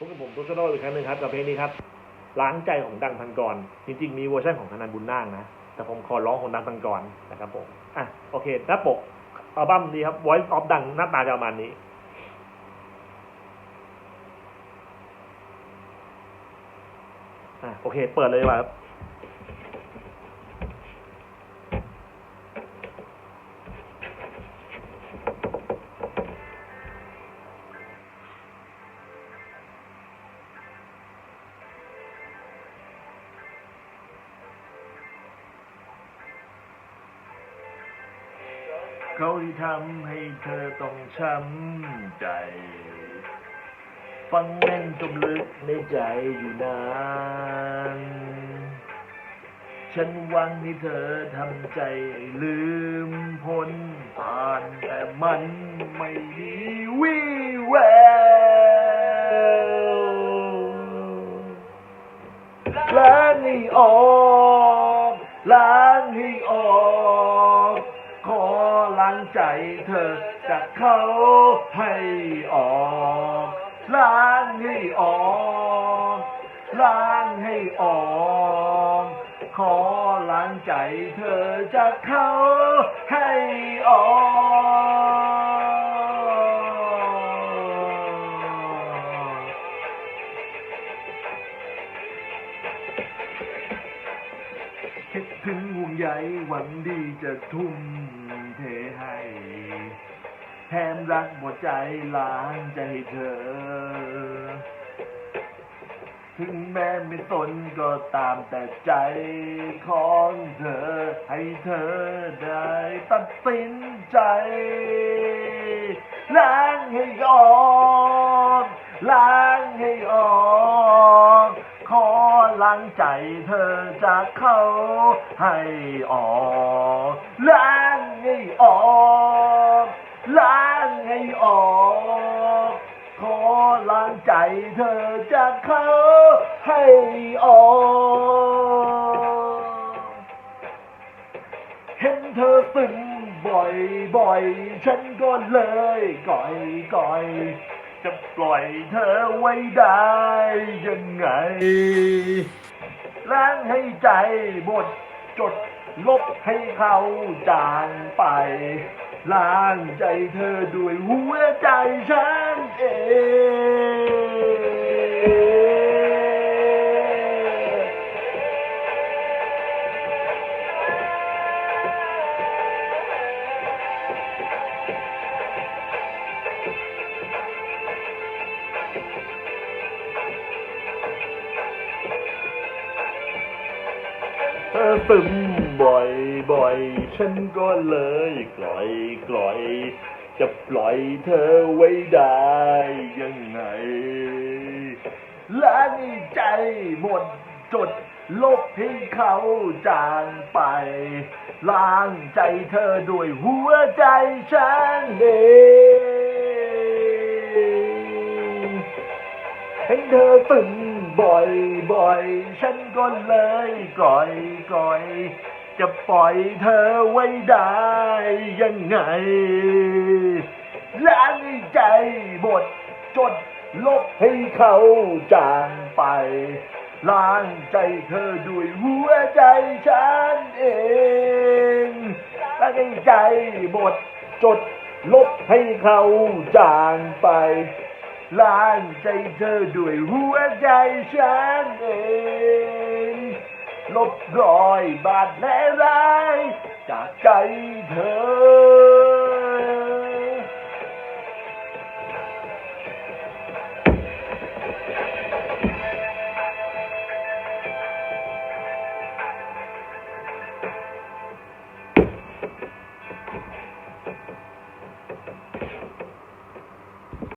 พบกับผมตุ๊กโนอีกครั้งหนึ่งครับกับเพลงนี้ครับล้างใจของดังพันกร จริงๆ มีเวอร์ชันของธนันบุญนาคนะ แต่ผมขอร้องของดังพันกรนะครับผมอะโอเคหน้าปกอัลบั้มนี้ครับ Voice of ดังหน้าตาจะประมาณนี้อะโอเค เปิดเลยว่าครับ เขาที่ทำให้เธอต้องช้ำใจ ฟังแน่นจมลึกในใจอยู่นาน ฉันหวังให้เธอทำใจลืมพ้นผ่านแต่มันไม่มีวี่แววล้างให้ออกล้างให้ออกขอล้าง ใจเธอจากเขาให้ออกล้างให้ออกล้างให้ออกขอล้างใจเธอจากเขาให้ออกคิดถึงห่วงใยหวังดีจะทุ่ม เทให้แถมรักหมดใจล้างใจเธอ ถึงแม้ไม่สนก็ตามแต่ใจของเธอ ให้เธอได้ตัดสินใจล้างให้ออกล้างให้ออกขอล้างใจเธอจากเขาให้ออกล้าง ให้ออกล้างให้ออก ขอล้างใจเธอจากเขาให้ออกเห็นเธอซึมบ่อยบ่อยๆฉันก็เลยก่อยก่อยๆจะปล่อยเธอไว้ได้ยังไงล้างให้ใจบดจด ลบให้เขาจางไป ล้างใจเธอด้วยหัวใจฉันเอง เธอซึมบ่อยบ่อยๆฉันก็เลยกล่อยกล่อย จะปล่อยเธอไว้ได้ยังไงแล้างใจหมดจดลบให้เขาจางไป ล้างใจเธอด้วยหัวใจฉันเอง เห็นเธอตึงบ่อยบ่อยๆฉันก็เลยกล่อยกล่อย จะปล่อยเธอไว้ได้ยังไงล้างใจหมดจดลบให้เขาจางไป ล้างใจเธอด้วยหัวใจฉันเองล้างใจหมดจดลบให้เขาจางไป ล้างใจเธอด้วยหัวใจฉันเองลบรอยบาดแผลร้ายจากใจเธอ